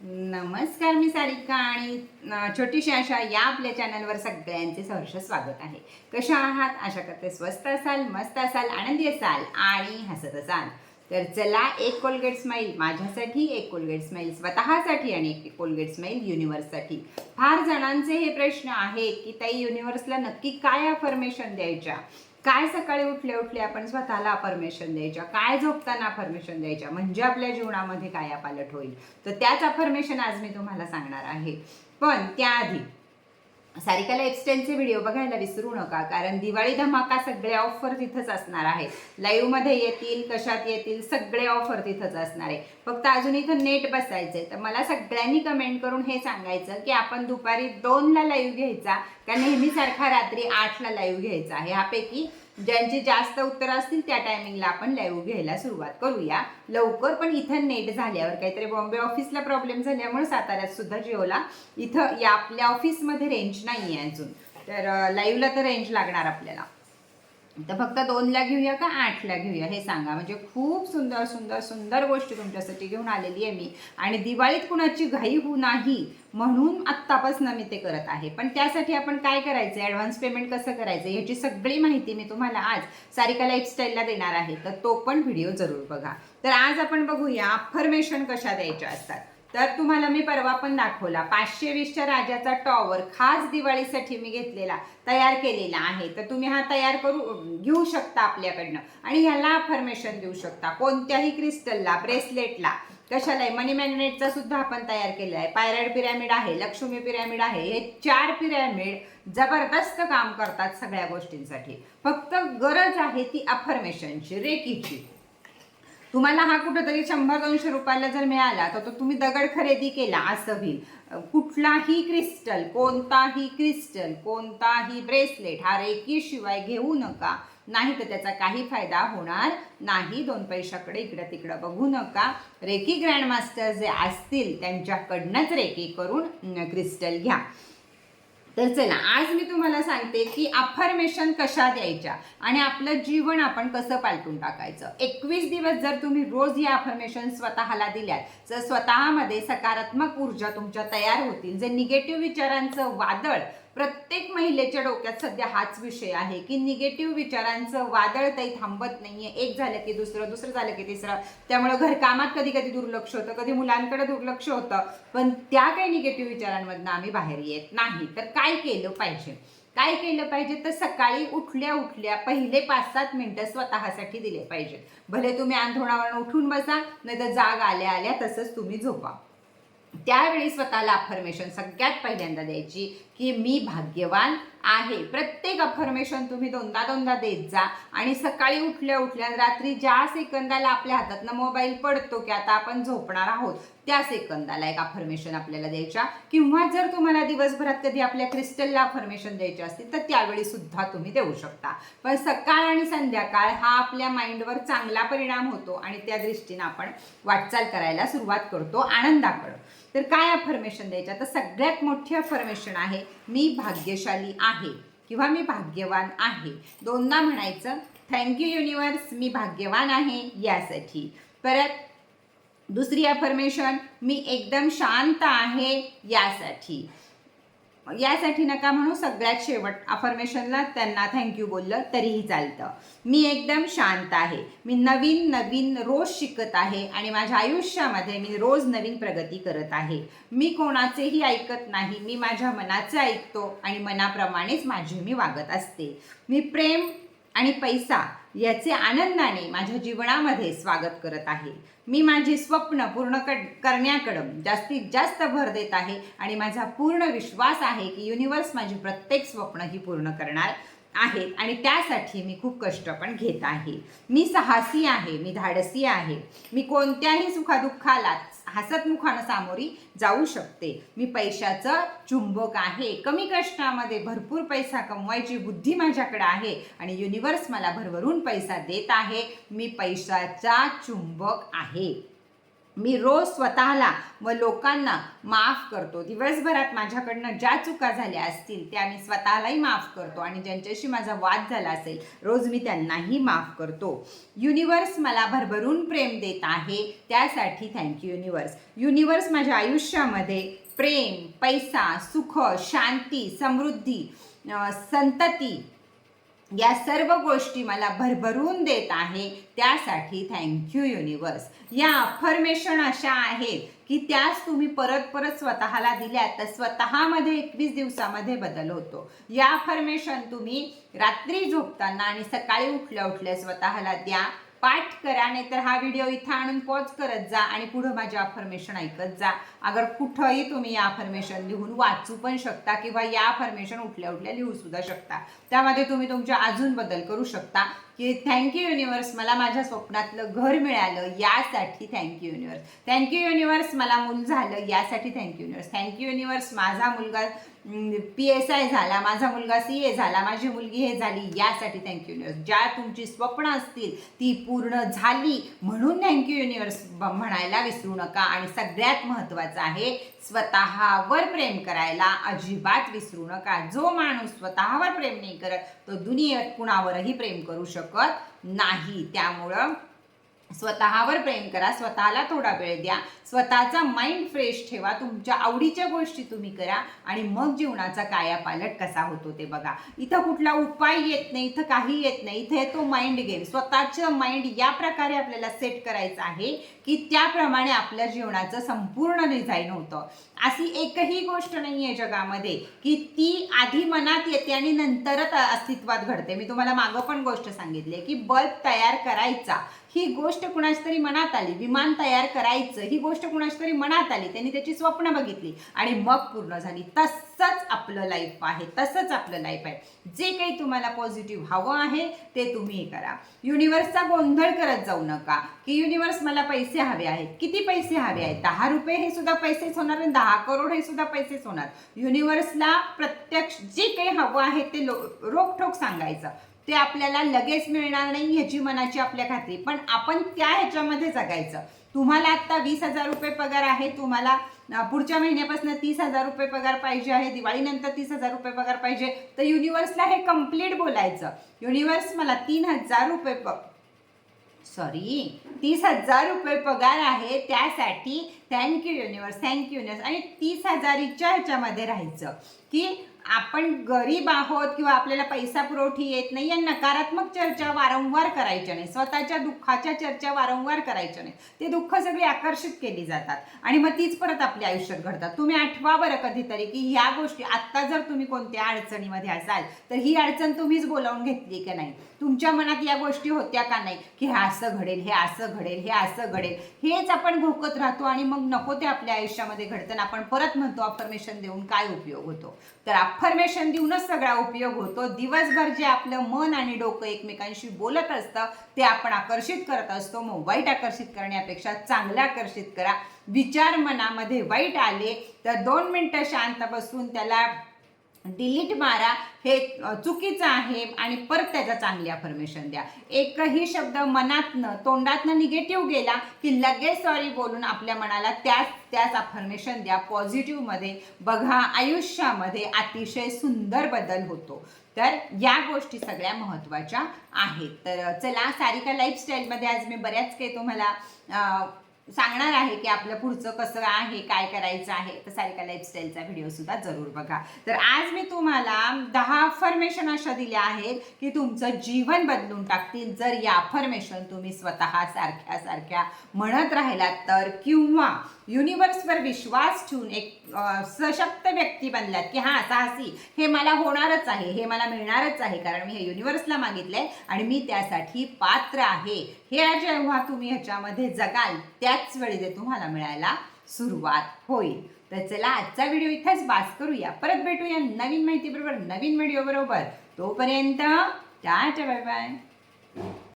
नमस्कार मी सारिका आणि छोटीशी आशा या आपल्या चॅनलवर सगळ्यांचे सहर्ष स्वागत आहे. कशा आहात? आशा करते स्वस्त असाल मस्त असाल आनंदी असाल आणि हसत असाल. तर चला एक कोलगेट स्माईल माझ्यासाठी एक कोलगेट स्माईल स्वतःसाठी आणि एक कोलगेट स्माईल युनिवर्ससाठी फार जणांचे हे प्रश्न आहेत की ताई युनिवर्सला नक्की काय अफर्मेशन द्यायच्या? काय सकाळी उठले उठले आपण स्वतःला अफर्मेशन द्यायच्या? काय झोपताना अफर्मेशन द्यायच्या? म्हणजे आपल्या जीवनामध्ये काय पालट होईल? तर त्याच अफर्मेशन आज मी तुम्हाला सांगणार आहे. पण त्याआधी सारिका लाईफस्टाईलचे व्हिडिओ बघायला विसरू नका कारण दिवाळी धमाका सगळे ऑफर तिथंच असणार आहे. लाईव्हमध्ये येतील कशात येतील सगळे ऑफर तिथंच असणार आहे. फक्त अजून इथं नेट बसायचंय. तर मला सगळ्यांनी कमेंट करून हे सांगायचं की आपण दुपारी दोनला लाईव्ह घ्यायचा का नेहमीसारखा रात्री आठला लाईव्ह घ्यायचा? आहे ह्यापैकी ज्यांची जास्त उत्तर असतील त्या टायमिंगला आपण लाईव्ह घ्यायला सुरुवात करूया. लवकर पण इथं नेट झाल्यावर काहीतरी बॉम्बे ऑफिसला प्रॉब्लेम झाल्यामुळे साताऱ्यात सुद्धा जिओला इथं या आपल्या ऑफिसमध्ये रेंज नाही आहे अजून. तर लाईव्हला तर रेंज लागणार आपल्याला. तर फक्त दोनला घेऊया का आठला घेऊया? हे सांगा. म्हणजे खूप सुंदर सुंदर सुंदर गोष्टी तुमच्यासाठी घेऊन आलेली आहे मी. आणि दिवाळीत कुणाची घाई होऊ नाही म्हणून आत्तापासून मी ते करत आहे. पण त्यासाठी आपण काय करायचं? ॲडव्हान्स पेमेंट कसं करायचं? ह्याची सगळी माहिती मी तुम्हाला आज सारिका लाईफस्टाईलला देणार आहे. तर तो पण व्हिडिओ जरूर बघा. तर आज आपण बघूया अफर्मेशन कशा द्यायच्या असतात. तर तुम्हाला मी परवा पण दाखवला. पाचशे वीसच्या राजाचा टॉवर खास दिवाळीसाठी मी घेतलेला तयार केलेला आहे. तर तुम्ही हा तयार करू घेऊ शकता आपल्याकडनं. आणि ह्याला अफर्मेशन देऊ शकता. कोणत्याही क्रिस्टलला ब्रेसलेटला कशालाही. मनी मॅग्नेटचा सुद्धा आपण तयार केलेला आहे. पायराइड पिरॅमिड आहे लक्ष्मी पिरॅमिड आहे. हे चार पिरॅमिड जबरदस्त काम करतात सगळ्या गोष्टींसाठी. फक्त गरज आहे ती अफर्मेशनची रेकीची तुम्हाला हा कुठंतरी शंभर दोनशे रुपयाला जर मिळाला तर तो तुम्ही दगड खरेदी केला असं होईल. कुठलाही क्रिस्टल कोणताही क्रिस्टल कोणताही ब्रेसलेट हा रेकीशिवाय घेऊ नका. नाही तर त्याचा काही फायदा होणार नाही. दोन पैशाकडे इकडं तिकडं बघू नका. रेकी ग्रँडमास्टर जे असतील त्यांच्याकडनंच रेकी करून क्रिस्टल घ्या. तर चला आज मी तुम्हाला सांगते की अफर्मेशन कशा द्यायच्या आणि आपलं जीवन आपण कसं पालटून टाकायचं. एकवीस दिवस जर तुम्ही रोज या अफर्मेशन स्वतःला दिल्यात तर स्वतःमध्ये सकारात्मक ऊर्जा तुमच्या तयार होतील. जे निगेटिव्ह विचारांचं वादळ प्रत्येक महिलेच्या डोक्यात सध्या हाच विषय आहे की निगेटिव्ह विचारांचं वादळ काही थांबत नाहीये. एक झालं की दुसरं दुसरं झालं की तिसरं. त्यामुळे घरकामात कधी कधी दुर्लक्ष होतं कधी मुलांकडे दुर्लक्ष होतं. पण त्या काही निगेटिव्ह विचारांमधनं आम्ही बाहेर येत नाही. तर काय केलं पाहिजे? काय केलं पाहिजे? तर सकाळी उठल्या उठल्या पहिले पाच सात मिनिटं स्वतःसाठी दिले पाहिजेत. भले तुम्ही अंधोणावरून उठून बसा नाही तर जाग आल्या आल्या तसंच तुम्ही झोपा. त्यावेळी स्वतःला अफर्मेशन सगळ्यात पहिल्यांदा द्यायची की मी भाग्यवान आहे. प्रत्येक अफर्मेशन तुम्ही दोनदा दोनदा देत जा. आणि सकाळी उठल्या उठल्या रात्री ज्या सेकंदाला आपल्या हातातनं मोबाईल पडतो की आता आपण झोपणार आहोत त्या सेकंदाला एक अफर्मेशन आपल्याला द्यायच्या. किंवा जर तुम्हाला दिवसभरात कधी आपल्या क्रिस्टलला अफर्मेशन द्यायचे असतील तर त्यावेळी सुद्धा तुम्ही देऊ शकता. पण सकाळ आणि संध्याकाळ हा आपल्या माइंडवर चांगला परिणाम होतो आणि त्या दृष्टीनं आपण वाटचाल करायला सुरुवात करतो आनंदाकडं. तर काय अफर्मेशन द्यायच्या तर सगळ्यात मोठी अफर्मेशन आहे मी भाग्यशाली आहे किंवा मी भाग्यवान आहे. दोनदा म्हणायचं थँक्यू युनिवर्स मी भाग्यवान आहे यासाठी. परत दुसरी अफर्मेशन मी एकदम शांत आहे यासाठी. यासाठी नका म्हणू सगळ्यात शेवट अफर्मेशनला त्यांना थँक्यू बोललं तरीही चालतं. मी एकदम शांत आहे. मी नवीन नवीन रोज शिकत आहे आणि माझ्या आयुष्यामध्ये मी रोज नवीन प्रगती करत आहे. मी कोणाचेही ऐकत नाही. मी माझ्या मनाचे ऐकतो आणि मनाप्रमाणेच माझी मी वागत असते. मी प्रेम आणि पैसा याचे आनंदाने माझ्या जीवनामध्ये स्वागत करत आहे. मी माझी स्वप्न पूर्ण क करण्याकडं जास्तीत जास्त भर देत आहे आणि माझा पूर्ण विश्वास आहे की युनिवर्स माझी प्रत्येक स्वप्न ही पूर्ण करणार. आहेत. आणि त्यासाठी मी खूप कष्ट पण घेत आहे. मी साहसी आहे मी धाडसी आहे. मी कोणत्याही सुखादुःखाला हसतमुखानं सामोरी जाऊ शकते. मी पैशाचं चुंबक आहे. कमी कष्टामध्ये भरपूर पैसा कमवायची बुद्धी माझ्याकडे आहे आणि युनिवर्स मला भरभरून पैसा देत आहे. मी पैशाचा चुंबक आहे. मी रोज स्वतःला व लोकांना माफ करतो. दिवसभरात माझ्याकडनं ज्या चुका झाल्या असतील त्या मी स्वतःलाही माफ करतो आणि ज्यांच्याशी माझा वाद झाला असेल रोज मी त्यांनाही माफ करतो. युनिवर्स मला भरभरून प्रेम देत आहे त्यासाठी थँक्यू युनिवर्स युनिवर्स माझ्या आयुष्यामध्ये प्रेम पैसा सुख शांती समृद्धी संतती या सर्व गोष्टी मला भरभरून देत आहे. त्यासाठी थँक्यू युनिवर्स या अफर्मेशन अशा आहेत की त्याच तुम्ही परत परत स्वतःला दिल्या तर स्वतःमध्ये एकवीस दिवसामध्ये बदल होतो. या अफर्मेशन तुम्ही रात्री झोपताना आणि सकाळी उठल्या उठल्या स्वतःला द्या. पाठ करा नाहीतर हा व्हिडिओ इथं आणून पॉज करत जा आणि पुढं माझ्या अफर्मेशन ऐकत जा. अगर कुठंही तुम्ही या अफर्मेशन लिहून वाचू पण शकता किंवा या अफर्मेशन उठल्या उठल्या लिहू सुद्धा शकता. त्यामध्ये तुम्ही तुमच्या अजून बदल करू शकता. की थँक्यू युनिवर्स मला माझ्या स्वप्नातलं घर मिळालं यासाठी थँक्यू युनिवर्स थँक्यू युनिवर्स मला मूल झालं यासाठी थँक्यू युनिवर्स थँक्यू युनिवर्स माझा मुलगा पी एस आय झाला माझा मुलगा सी ए झाला माझी मुलगी हे झाली यासाठी थँक्यू युनिवर्स ज्या तुमची स्वप्न असतील ती पूर्ण झाली म्हणून थँक्यू युनिवर्स म्हणायला विसरू नका. आणि सगळ्यात महत्त्वाचं आहे स्वतःवर प्रेम करायला अजिबात विसरू नका. जो माणूस स्वतःवर प्रेम नाही करत तो दुनियेत कुणावरही प्रेम करू शकत नाही. त्यामुळं स्वतःवर प्रेम करा स्वतःला थोडा वेळ द्या स्वतःचा माइंड फ्रेश ठेवा तुमच्या आवडीच्या गोष्टी तुम्ही करा आणि मग जीवनाचा कायापालट कसा होतो ते बघा. इथं कुठला उपाय येत नाही इथं काही येत नाही इथे येतो माइंड गेम स्वतःचं माइंड या प्रकारे आपल्याला सेट करायचं आहे की त्याप्रमाणे आपल्या जीवनाचं संपूर्ण डिझाईन होतं. अशी एकही गोष्ट नाही आहे जगामध्ये की ती आधी मनात येते आणि नंतरच अस्तित्वात घडते. मी तुम्हाला मागं पण गोष्ट सांगितली की बल्ब तयार करायचा ही गोष्ट कुणाच तरी मनात आली. विमान तयार करायचं ही गोष्ट कुणाच तरी मनात आली. त्यांनी त्याची स्वप्न बघितली आणि मग पूर्ण झाली. तसंच आपलं लाईफ आहे तसंच आपलं लाईफ आहे. जे काही तुम्हाला पॉझिटिव्ह हवं आहे ते तुम्ही करा. युनिवर्सचा गोंधळ करत जाऊ नका. की युनिवर्स मला पैसे हवे आहेत? किती पैसे हवे आहेत? दहा रुपये हे सुद्धा पैसेच होणार आणि दहा करोड हे सुद्धा पैसेच होणार. युनिव्हर्सला प्रत्यक्ष जे काही हवं आहे ते लो रोखोक सांगायचं. ते आपल्याला लगेच मिळणार नाही ह्याची मनाची आपल्या खात्री. पण आपण त्या ह्याच्यामध्ये जगायचं. तुम्हाला आत्ता वीस हजार रुपये पगार आहे. तुम्हाला पुढच्या महिन्यापासून तीस हजार रुपये पगार पाहिजे आहे. दिवाळीनंतर तीस हजार रुपये पगार पाहिजे. तर युनिव्हर्सला हे कंप्लीट बोलायचं. युनिव्हर्स मला तीन हजार रुपये प सॉरी तीस हजार रुपये पगार आहे त्यासाठी थँक्यू युनिवर्स थँक्यू युनिवर्स आणि तीस हजारीच्या ह्याच्यामध्ये राहायचं की आपण गरीब आहोत किंवा आपल्याला पैसा पुरवठी येत नाही या नकारात्मक चर्चा वारंवार करायच्या नाही. स्वतःच्या दुःखाच्या चर्चा वारंवार करायच्या नाही. ते दुःख सगळी आकर्षित केली जातात आणि मग तीच परत आपल्या आयुष्यात घडतात. तुम्ही आठवा बरं कधीतरी की ह्या गोष्टी आत्ता जर तुम्ही कोणत्या अडचणीमध्ये असाल तर ही अडचण तुम्हीच बोलावून घेतली की नाही. तुमच्या मनात या गोष्टी होत्या का नाही? की हे असं घडेल हे असं घडेल हे असं घडेल. हेच आपण घोकत राहतो आणि मग नको ते आपल्या आयुष्यामध्ये घडतं आपण परत म्हणतो अफर्मेशन देऊन काय उपयोग होतो? तर अफर्मेशन देऊनच सगळा उपयोग होतो. दिवसभर जे आपलं मन आणि डोकं एकमेकांशी बोलत असतं ते आपण आकर्षित करत असतो. मग वाईट आकर्षित करण्यापेक्षा चांगलं आकर्षित करा. विचार मनामध्ये वाईट आले तर दोन मिनटं शांत बसून त्याला डिलीट मारा हे चुकीचं आहे आणि परत त्याचा चांगली अफर्मेशन द्या. एकही शब्द मनातनं तोंडातनं निगेटिव्ह गेला की लगेच सॉरी बोलून आपल्या मनाला त्याच त्याच अफर्मेशन द्या. पॉझिटिव्हमध्ये बघा आयुष्यामध्ये अतिशय सुंदर बदल होतो. तर या गोष्टी सगळ्या महत्त्वाच्या आहेत. तर चला सारिका लाईफस्टाईलमध्ये आज मी बऱ्याच काही तुम्हाला सांगणार आहे की आपलं पुढचं कसं आहे काय करायचं आहे. तर सारिका लाईफस्टाईलचा व्हिडिओ सुद्धा जरूर बघा. तर आज मी तुम्हाला दहा अफर्मेशन अशा दिल्या आहेत की तुमचं जीवन बदलून टाकतील जर या अफर्मेशन तुम्ही स्वतः सारख्या सारख्या म्हणत राहिलात तर किंवा युनिवर्सवर विश्वास ठेवून एक सशक्त व्यक्ती बनल्यात की हां साहसी हे मला होणारच आहे हे मला मिळणारच आहे कारण मी हे युनिवर्सला मागितलंय आणि मी त्यासाठी पात्र आहे. हे जेव्हा तुम्ही ह्याच्यामध्ये जगाल त्याच वेळी ते तुम्हाला मिळायला सुरुवात होईल. तर चला आजचा व्हिडिओ इथेच बास करूया. परत भेटूया नवीन माहिती बरोबर नवीन व्हिडिओ बरोबर. तोपर्यंत टाटा बाय बाय